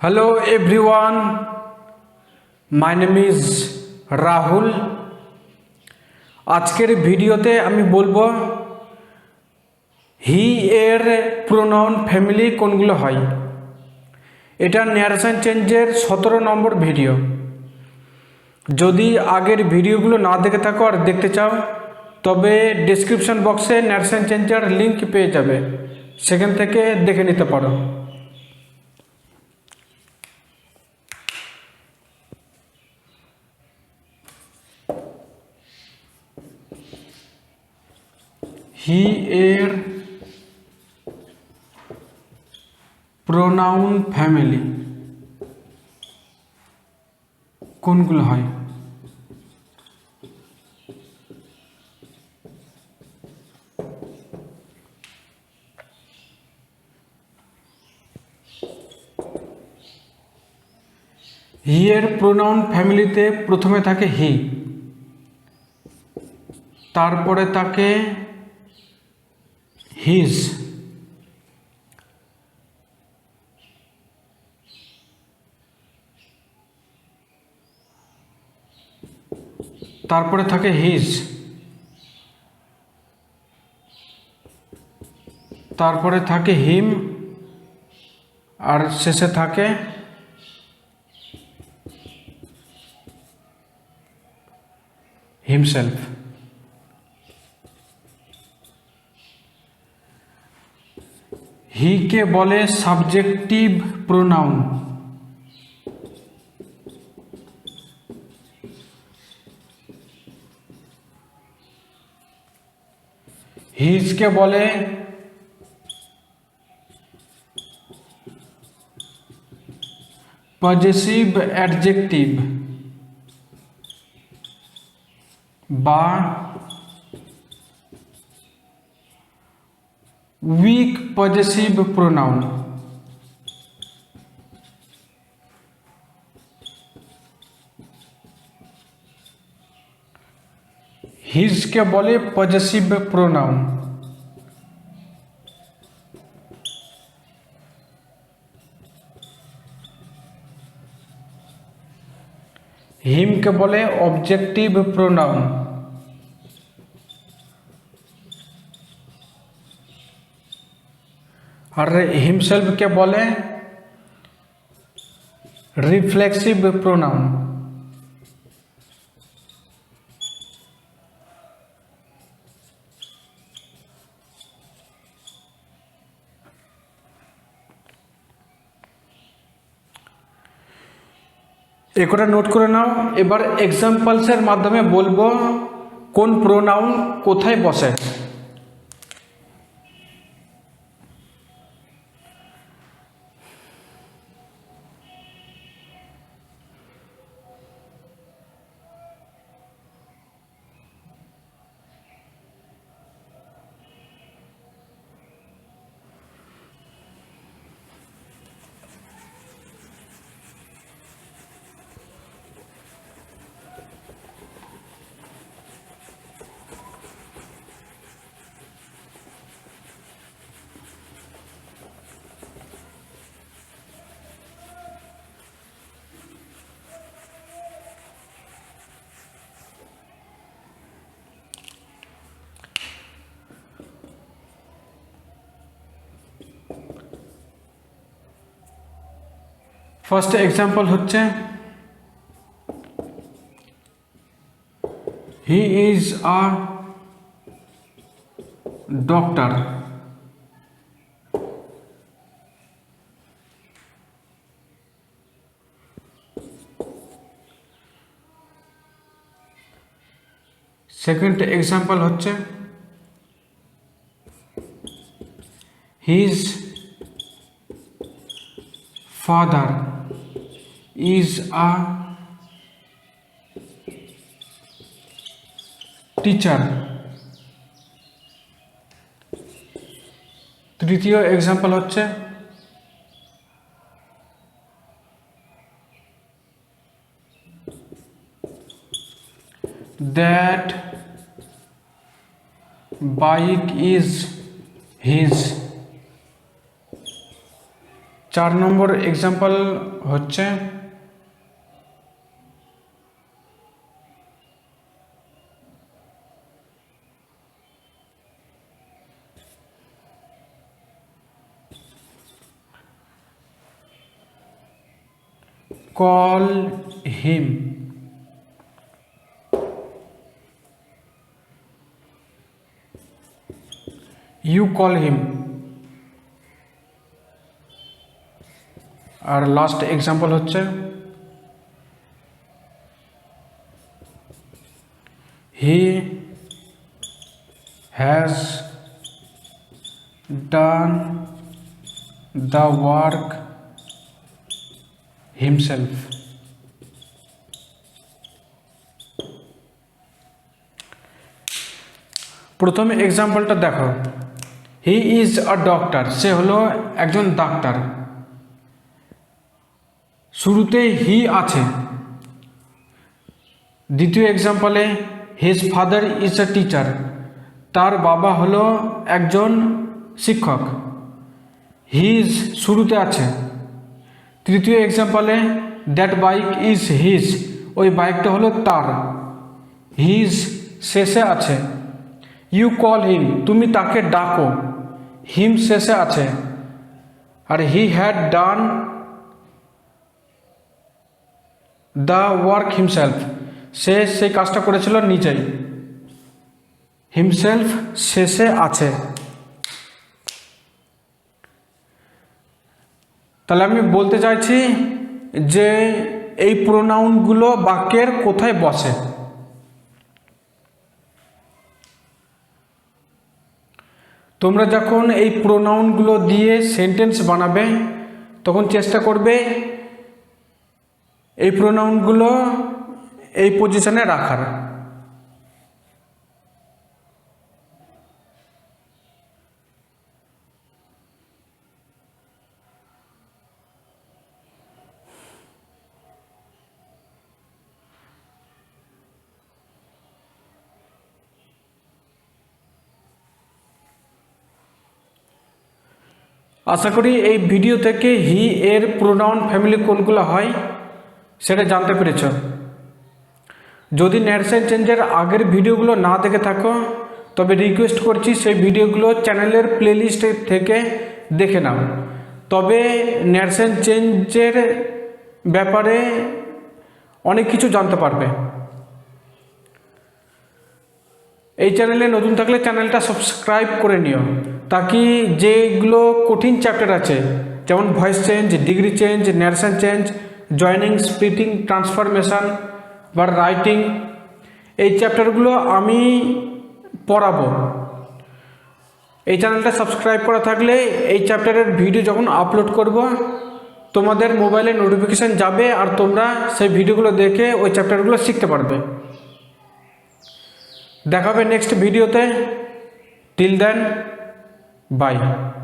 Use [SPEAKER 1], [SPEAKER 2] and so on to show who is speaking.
[SPEAKER 1] Hello everyone my name is Rahul আজকের ভিডিওতে আমি বলব হি এর প্রোনাউন ফ্যামিলি কোনগুলো হয়। এটা ন্যারেশন চেঞ্জের সতেরো নম্বর ভিডিও যদি আগের ভিডিওগুলো না দেখে থাকো আর দেখতে চাও, তবে ডিসক্রিপশন বক্সে ন্যারেশন চেঞ্জের লিঙ্ক পেয়ে যাবে। সেখান থেকে দেখে নিতে পারো। হি এর প্রোনাউন ফ্যামিলি কোনগুলো হয়? হি এর প্রোনাউন ফ্যামিলিতে প্রথমে থাকে হি তারপরে থাকে হিজ তারপরে থাকে হিজ তারপরে থাকে হিম আর শেষে থাকে হিমসেলফ হিকে বলে সাবজেক্টিভ প্রোনাউন। হিজকে বলে পজেসিভ অ্যাডজেক্টিভ বা वीक पॉजिटिव प्रोनाउन हिज के बोले? पजेसिव प्रोनाउन हिम के बोले? ऑब्जेक्टिव प्रोनाउन আর হিমসেলফকে বলে রিফ্লেক্সিভ প্রোনাউন একটা নোট করে নাও এবার এক্সাম্পলসের মাধ্যমে বলব কোন প্রোনাউন কোথায় বসে ফার্স্ট এক্সাম্পল হচ্ছে he is a doctor second example হচ্ছে his father. Is a teacher. তৃতীয় এক্সাম্পল হচ্ছে দ্যাট বাইক ইজ হিজ চার নম্বর এক্সাম্পল হচ্ছে call him. You call him. আর লাস্ট এক্সাম্পল হচ্ছে he has done the work himself. প্রথমে এক্সাম্পলটা দেখো। হি ইজ আ ডক্টর সে হলো একজন ডাক্তার শুরুতে হি আছে। দ্বিতীয় এক্সাম্পলে his father is a teacher তার বাবা হলো একজন শিক্ষক। হিজ শুরুতে আছে। তৃতীয় এক্সাম্পলে দ্যাট বাইক ইজ হিজ ওই বাইকটা হলো তার। হিজ শেষে আছে। ইউ কল হিম তুমি তাকে ডাকো। হিম শেষে আছে। আর he had done the work himself সে সেই কাজটা করেছিল নিজেই। হিমসেলফ শেষে আছে। তাহলে আমি বলতে চাইছি যে এই প্রোনাউনগুলো বাক্যের কোথায় বসে? তোমরা যখন এই প্রোনাউনগুলো দিয়ে সেন্টেন্স বানাবে, তখন চেষ্টা করবে এই প্রোনাউনগুলো এই পজিশনে রাখার। আশা করি এই ভিডিও থেকে হি এর প্রোনাউন ফ্যামিলি কোনগুলো হয় সেটা জানতে পেরেছ। যদি ন্যারসাইন চেঞ্জের আগের ভিডিওগুলো না দেখে থাকো, তবে রিকোয়েস্ট করছি সেই ভিডিওগুলো চ্যানেলের প্লেলিস্ট থেকে দেখে নাও। তবে ন্যারসাইন চেঞ্জের ব্যাপারে অনেক কিছু জানতে পারবে। এই চ্যানেলে নতুন থাকলে চ্যানেলটা সাবস্ক্রাইব করে নিও। তাকি যেগুলো কঠিন চ্যাপ্টার আছে, যেমন voice change degree change narration change joining splitting transformation বা রাইটিং এই চ্যাপ্টারগুলো আমি পড়াবো। এই চ্যানেলটা সাবস্ক্রাইব করা থাকলে এই চ্যাপ্টারের ভিডিও যখন আপলোড করব, তোমাদের মোবাইলে নোটিফিকেশান যাবে আর তোমরা সেই ভিডিওগুলো দেখে ওই চ্যাপ্টারগুলো শিখতে পারবে। দেখাবে নেক্সট ভিডিওতে টিল দেন Bye.